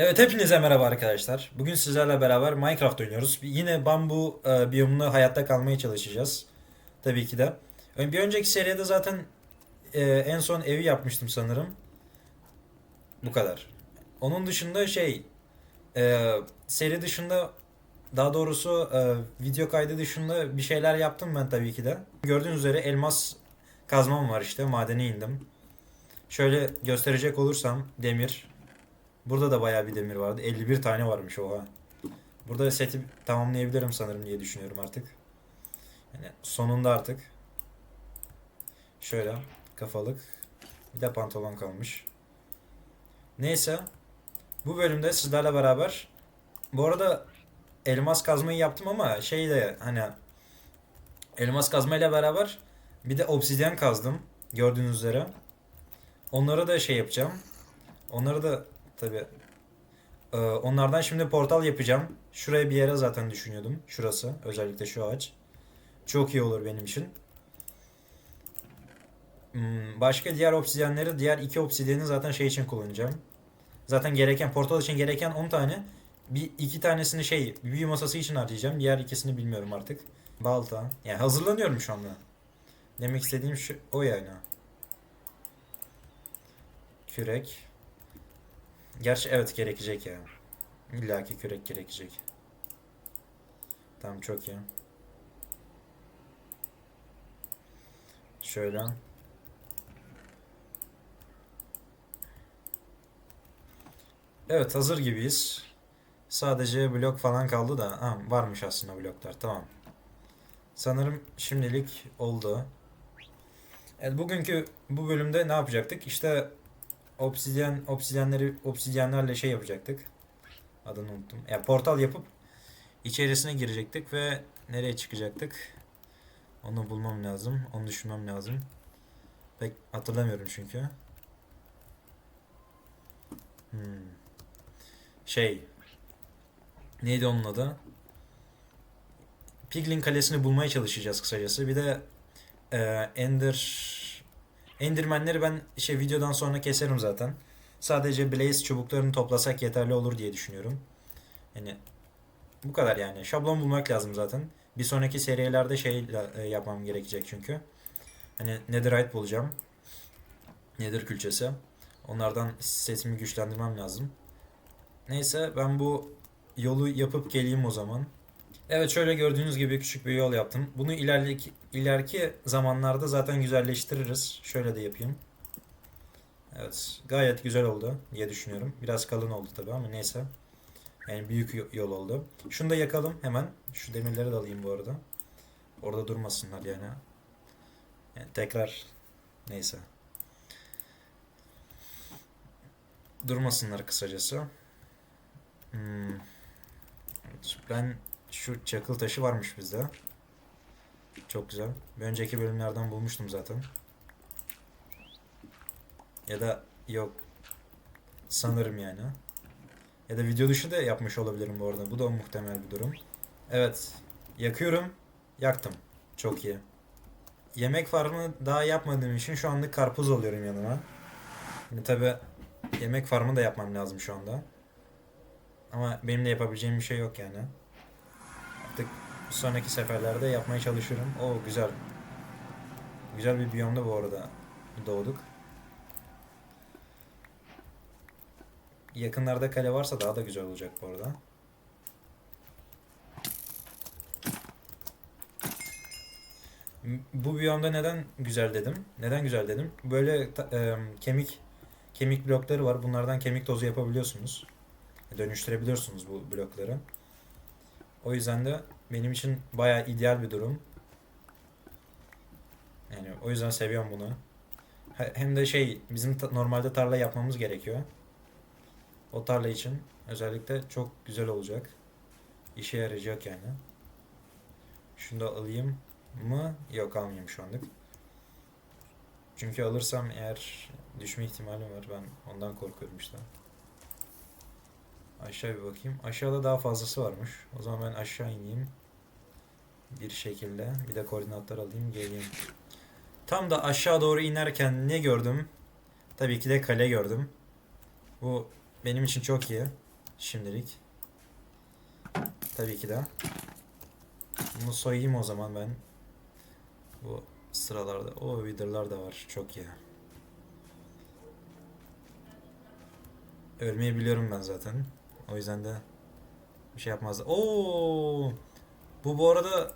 Evet hepinize merhaba arkadaşlar. Bugün sizlerle beraber Minecraft oynuyoruz. Yine bambu e, biyomunda hayatta kalmaya çalışacağız. Tabii ki de. Bir önceki seride zaten e, en son evi yapmıştım sanırım. Bu kadar. Onun dışında şey e, seri dışında daha doğrusu e, video kaydı dışında bir şeyler yaptım ben tabii ki de. Gördüğünüz üzere elmas kazmam var işte madene indim. Şöyle gösterecek olursam demir, Burada da bayağı bir demir vardı. 51 tane varmış oha. Burada seti tamamlayabilirim sanırım diye düşünüyorum artık. Yani sonunda artık. Şöyle kafalık. Bir de pantolon kalmış. Neyse. Bu bölümde sizlerle beraber bu arada elmas kazmayı yaptım ama şey de hani elmas kazmayla beraber bir de obsidyen kazdım. Gördüğünüz üzere. Onlara da şey yapacağım. Onları da Tabii. Ee, onlardan şimdi portal yapacağım. Şuraya bir yere zaten düşünüyordum. Şurası. Özellikle şu ağaç. Çok iyi olur benim için. Hmm, başka diğer obsidyenleri, diğer iki obsidyeni zaten şey için kullanacağım. Zaten gereken, portal için gereken 10 tane. Bir iki tanesini şey, büyü masası için harcayacağım. Diğer ikisini bilmiyorum artık. Balta. Yani hazırlanıyorum şu anda. Demek istediğim şu, o yani. Kürek. Gerçi evet gerekecek ya. İlla ki kürek gerekecek. Tamam çok iyi. Şöyle. Evet hazır gibiyiz. Sadece blok falan kaldı da. Ha, varmış aslında bloklar tamam. Sanırım şimdilik oldu. Evet, bugünkü bu bölümde ne yapacaktık? İşte obsidyen obsidyenleri obsidyenlerle şey yapacaktık. Adını unuttum. Ya portal yapıp içerisine girecektik ve nereye çıkacaktık? Onu bulmam lazım. Onu düşünmem lazım. Pek hatırlamıyorum çünkü. Hmm. Şey. Neydi onun adı? Piglin Kalesi'ni bulmaya çalışacağız kısacası. Bir de e, Ender Endermenleri ben şey videodan sonra keserim zaten. Sadece Blaze çubuklarını toplasak yeterli olur diye düşünüyorum. Yani bu kadar yani. Şablon bulmak lazım zaten. Bir sonraki serilerde şey e, yapmam gerekecek çünkü. Hani Netherite bulacağım. Nether külçesi. Onlardan setimi güçlendirmem lazım. Neyse ben bu yolu yapıp geleyim o zaman. Evet şöyle gördüğünüz gibi küçük bir yol yaptım. Bunu ileriki, ileriki zamanlarda zaten güzelleştiririz. Şöyle de yapayım. Evet gayet güzel oldu diye düşünüyorum. Biraz kalın oldu tabi ama neyse. Yani büyük yo- yol oldu. Şunu da yakalım hemen. Şu demirleri de alayım bu arada. Orada durmasınlar yani. Yani tekrar neyse. Durmasınlar kısacası. Hmm. Evet, ben şu çakıl taşı varmış bizde. Çok güzel. Bir önceki bölümlerden bulmuştum zaten. Ya da yok. Sanırım yani. Ya da video dışı da yapmış olabilirim bu arada. Bu da muhtemel bir durum. Evet. Yakıyorum. Yaktım. Çok iyi. Yemek farmı daha yapmadığım için şu anlık karpuz alıyorum yanıma. Şimdi tabi yemek farmı da yapmam lazım şu anda. Ama benim de yapabileceğim bir şey yok yani. Artık sonraki seferlerde yapmaya çalışırım. O güzel. Güzel bir biyomda bu arada doğduk. Yakınlarda kale varsa daha da güzel olacak bu arada. Bu biyomda neden güzel dedim? Neden güzel dedim? Böyle e, kemik kemik blokları var. Bunlardan kemik tozu yapabiliyorsunuz. Dönüştürebiliyorsunuz bu blokları. O yüzden de benim için bayağı ideal bir durum. Yani o yüzden seviyorum bunu. He- Hem de şey bizim ta- normalde tarla yapmamız gerekiyor. O tarla için özellikle çok güzel olacak. İşe yarayacak yani. Şunu da alayım mı? Yok almayayım şu anlık. Çünkü alırsam eğer düşme ihtimali var. Ben ondan korkuyorum işte. Aşağı bir bakayım. Aşağıda daha fazlası varmış. O zaman ben aşağı ineyim. Bir şekilde. Bir de koordinatlar alayım geleyim. Tam da aşağı doğru inerken ne gördüm? Tabii ki de kale gördüm. Bu benim için çok iyi. Şimdilik. Tabii ki de. Bunu soyayım o zaman ben. Bu sıralarda. O Wither'lar da var. Çok iyi. Ölmeyi biliyorum ben zaten. O yüzden de bir şey yapmaz. Oo! Bu bu arada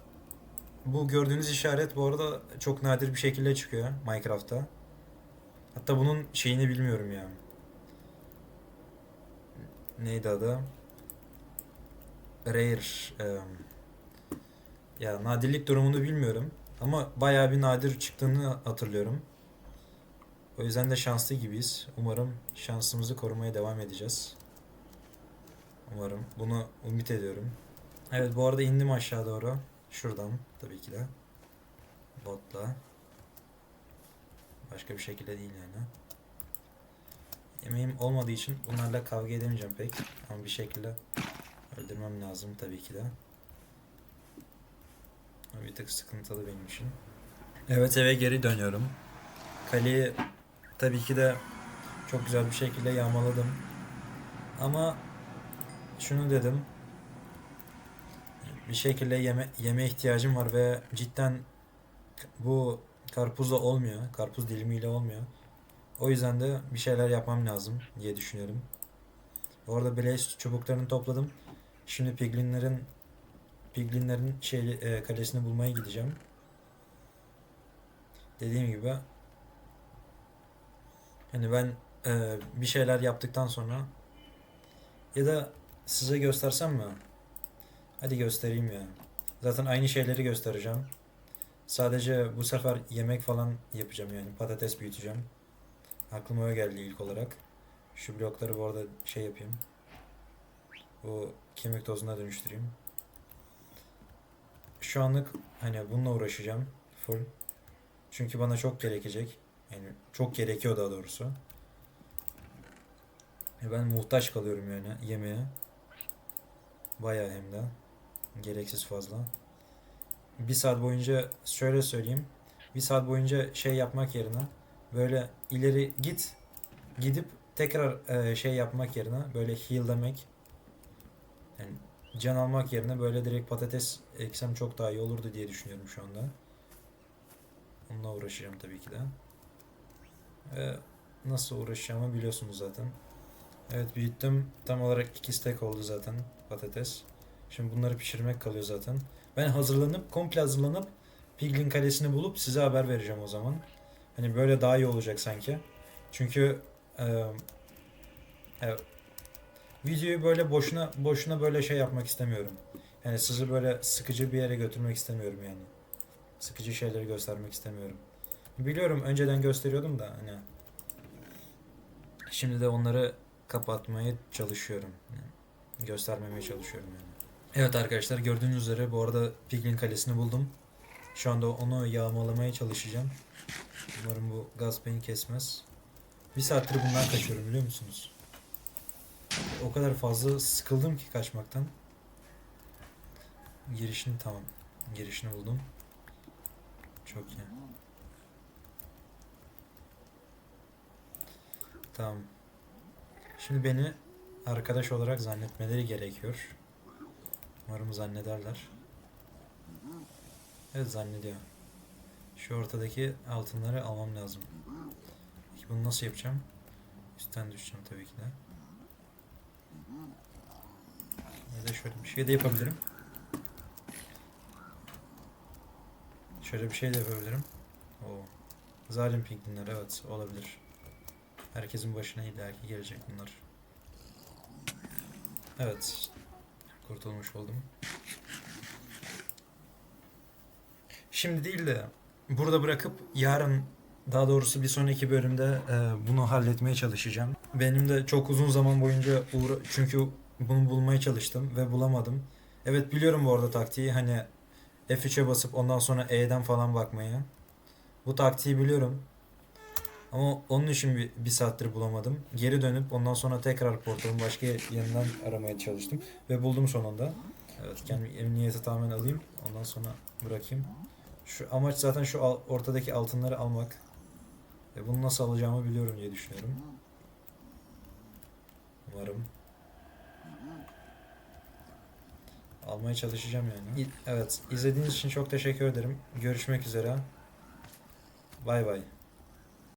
bu gördüğünüz işaret bu arada çok nadir bir şekilde çıkıyor Minecraft'ta. Hatta bunun şeyini bilmiyorum ya. Neydi adı? Rare. em, ya nadirlik durumunu bilmiyorum. Ama bayağı bir nadir çıktığını hatırlıyorum. O yüzden de şanslı gibiyiz. Umarım şansımızı korumaya devam edeceğiz. Umarım. Bunu ümit ediyorum. Evet bu arada indim aşağı doğru. Şuradan tabii ki de. Botla. Başka bir şekilde değil yani. Yemeğim olmadığı için bunlarla kavga edemeyeceğim pek. Ama bir şekilde öldürmem lazım tabii ki de. Bir tık sıkıntılı benim için. Evet eve geri dönüyorum. Kaleyi tabii ki de çok güzel bir şekilde yağmaladım. Ama şunu dedim. Bir şekilde yeme, yeme ihtiyacım var ve cidden bu karpuzla olmuyor. Karpuz dilimiyle olmuyor. O yüzden de bir şeyler yapmam lazım diye düşünüyorum. Bu arada Blaze çubuklarını topladım. Şimdi piglinlerin piglinlerin şey e, kalesini bulmaya gideceğim. Dediğim gibi hani ben e, bir şeyler yaptıktan sonra ya da size göstersem mi? Hadi göstereyim ya. Zaten aynı şeyleri göstereceğim. Sadece bu sefer yemek falan yapacağım yani patates büyüteceğim. Aklıma o geldi ilk olarak. Şu blokları bu arada şey yapayım. Bu kemik tozuna dönüştüreyim. Şu anlık hani bununla uğraşacağım full. Çünkü bana çok gerekecek. Yani çok gerekiyor daha doğrusu. E Ben muhtaç kalıyorum yani yemeğe. Bayağı hem de. Gereksiz fazla. Bir saat boyunca şöyle söyleyeyim. Bir saat boyunca şey yapmak yerine böyle ileri git gidip tekrar e, şey yapmak yerine böyle heal demek yani can almak yerine böyle direkt patates eksem çok daha iyi olurdu diye düşünüyorum şu anda. Onunla uğraşacağım tabii ki de. Ve nasıl uğraşacağımı biliyorsunuz zaten. Evet büyüttüm. Tam olarak iki stack oldu zaten patates. Şimdi bunları pişirmek kalıyor zaten. Ben hazırlanıp, komple hazırlanıp Piglin kalesini bulup size haber vereceğim o zaman. Hani böyle daha iyi olacak sanki. Çünkü e, e, videoyu böyle boşuna boşuna böyle şey yapmak istemiyorum. Yani sizi böyle sıkıcı bir yere götürmek istemiyorum yani. Sıkıcı şeyleri göstermek istemiyorum. Biliyorum önceden gösteriyordum da hani şimdi de onları kapatmaya çalışıyorum. Yani göstermemeye çalışıyorum yani. Evet arkadaşlar gördüğünüz üzere bu arada Piglin Kalesi'ni buldum. Şu anda onu yağmalamaya çalışacağım. Umarım bu gaz beni kesmez. Bir saattir bundan kaçıyorum biliyor musunuz? O kadar fazla sıkıldım ki kaçmaktan. Girişini tamam. Girişini buldum. Çok iyi. Tamam. Şimdi beni arkadaş olarak zannetmeleri gerekiyor. Umarım zannederler. Evet zannediyor. Şu ortadaki altınları almam lazım. Peki bunu nasıl yapacağım? Üstten düşeceğim tabii ki de. Ya da şöyle bir şey de yapabilirim. Şöyle bir şey de yapabilirim. Oo. Zalim pingvinler evet olabilir. Herkesin başına illaki gelecek bunlar. Evet. Kurtulmuş oldum. Şimdi değil de burada bırakıp yarın daha doğrusu bir sonraki bölümde e, bunu halletmeye çalışacağım. Benim de çok uzun zaman boyunca uğra çünkü bunu bulmaya çalıştım ve bulamadım. Evet biliyorum bu arada taktiği hani F3'e basıp ondan sonra E'den falan bakmayı. Bu taktiği biliyorum. Ama onun için bir, bir saattir bulamadım. Geri dönüp ondan sonra tekrar portalın başka yanından aramaya çalıştım. Ve buldum sonunda. Evet kendi emniyeti tamamen alayım. Ondan sonra bırakayım. Şu amaç zaten şu al- ortadaki altınları almak. Ve bunu nasıl alacağımı biliyorum diye düşünüyorum. Umarım. Almaya çalışacağım yani. Evet, izlediğiniz için çok teşekkür ederim. Görüşmek üzere. Bay bay.